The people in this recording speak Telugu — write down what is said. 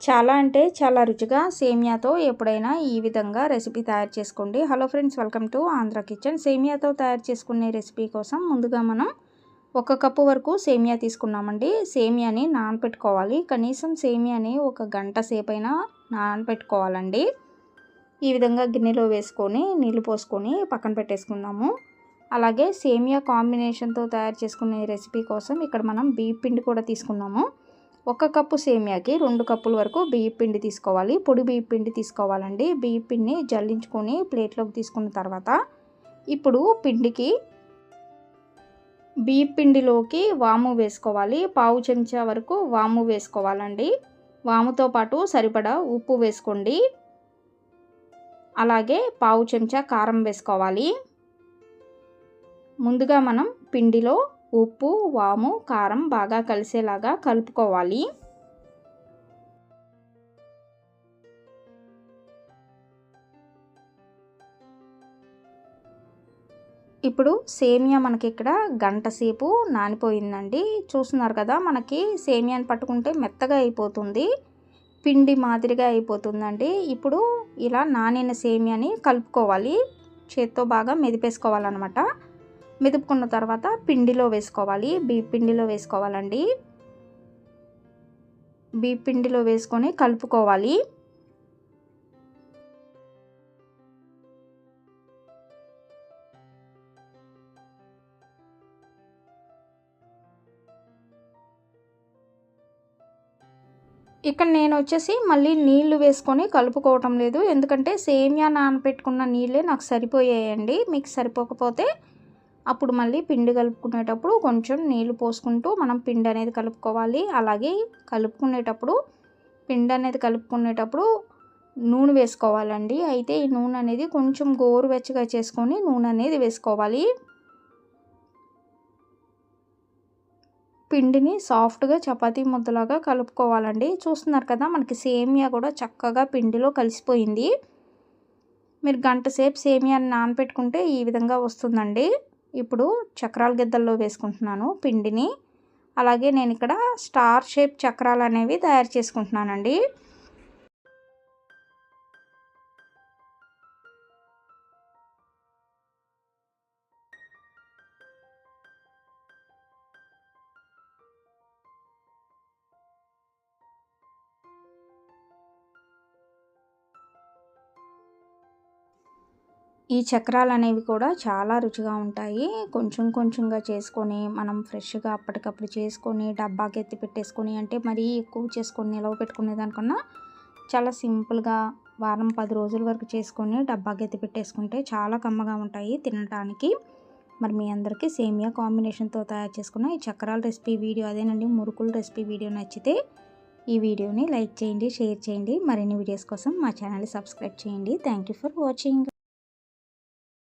చాలా అంటే చాలా రుచిగా సేమియాతో ఎప్పుడైనా ఈ విధంగా రెసిపీ తయారు చేసుకోండి. Hello friends welcome to Andhra kitchen. సేమియాతో తయారు చేసుకునే రెసిపీ కోసం ముందుగా మనం ఒక కప్పు వరకు సేమియా తీసుకున్నామండి. సేమియాని నానపెట్టుకోవాలి. కనీసం సేమియాని ఒక గంట సేపైనా నానపెట్టుకోవాలండి. ఈ విధంగా గిన్నెలో వేసుకొని నీళ్ళు పోసుకొని పక్కన పెట్టేసుకుందాము. అలాగే సేమియా కాంబినేషన్తో తయారు చేసుకునే రెసిపీ కోసం ఇక్కడ మనం బీప్ పిండి కూడా తీసుకున్నాము. ఒక కప్పు సేమియాకి రెండు కప్పుల వరకు బియ్య పిండి తీసుకోవాలి. పొడి బియ్య పిండి తీసుకోవాలండి. బియ్య పిండిని జల్లించుకొని ప్లేట్లోకి తీసుకున్న తర్వాత ఇప్పుడు పిండికి బియ్య పిండిలోకి వాము వేసుకోవాలి. పావు చెంచా వరకు వాము వేసుకోవాలండి. వాముతో పాటు సరిపడా ఉప్పు వేసుకోండి. అలాగే పావు చెంచా కారం వేసుకోవాలి. ముందుగా మనం పిండిలో ఉప్పు వాము కారం బాగా కలిసేలాగా కలుపుకోవాలి. ఇప్పుడు సేమియా మనకి ఇక్కడ గంట సేపు నానిపోయిందండి. చూస్తున్నారు కదా మనకి సేమియాని పట్టుకుంటే మెత్తగా అయిపోతుంది. పిండి మాదిరిగా అయిపోతుందండి. ఇప్పుడు ఇలా నానిన సేమియాని కలుపుకోవాలి. చేత్తో బాగా మెదిపేసుకోవాలన్నమాట. మెదుపుకున్న తర్వాత పిండిలో వేసుకోవాలి. బీ పిండిలో వేసుకోవాలండి. బీ పిండిలో వేసుకొని కలుపుకోవాలి. ఇక్కడ నేను వచ్చేసి మళ్ళీ నీళ్ళు వేసుకొని కలుపుకోవటం లేదు. ఎందుకంటే సేమియా నానపెట్టుకున్న నీళ్ళే నాకు సరిపోయాయండి. మీకు సరిపోకపోతే అప్పుడు మళ్ళీ పిండి కలుపుకునేటప్పుడు కొంచెం నీళ్ళు పోసుకుంటూ మనం పిండి అనేది కలుపుకోవాలి. అలాగే కలుపుకునేటప్పుడు పిండి అనేది కలుపుకునేటప్పుడు నూనె వేసుకోవాలండి. అయితే ఈ నూనె అనేది కొంచెం గోరువెచ్చగా చేసుకొని నూనె అనేది వేసుకోవాలి. పిండిని సాఫ్ట్గా చపాతీ ముద్దలాగా కలుపుకోవాలండి. చూస్తున్నారు కదా మనకి సేమియా కూడా చక్కగా పిండిలో కలిసిపోయింది. మీరు గంట సేపు సేమియాని నానపెట్టుకుంటే ఈ విధంగా వస్తుందండి. ఇప్పుడు చక్రాల గిద్దల్లో వేసుకుంటున్నాను పిండిని. అలాగే నేను ఇక్కడ స్టార్ షేప్ చక్రాలు అనేవి తయారు చేసుకుంటున్నానండి. ఈ చక్రాలు అనేవి కూడా చాలా రుచిగా ఉంటాయి. కొంచెం కొంచెంగా చేసుకొని మనం ఫ్రెష్గా అప్పటికప్పుడు చేసుకొని డబ్బాకి ఎత్తి పెట్టేసుకొని అంటే మరీ ఎక్కువ చేసుకొని నిలవ పెట్టుకునే దానికన్నా చాలా సింపుల్గా వారం పది రోజుల వరకు చేసుకొని డబ్బాకి ఎత్తి పెట్టేసుకుంటే చాలా కమ్మగా ఉంటాయి తినడానికి మరి మీ అందరికీ సేమియా కాంబినేషన్తో తయారు చేసుకున్న ఈ చక్రాల రెసిపీ వీడియో అదేనండి. మురుకుల రెసిపీ వీడియో నచ్చితే ఈ వీడియోని లైక్ చేయండి షేర్ చేయండి. మరిన్ని వీడియోస్ కోసం మా ఛానల్ని సబ్స్క్రైబ్ చేయండి. Thank you for watching.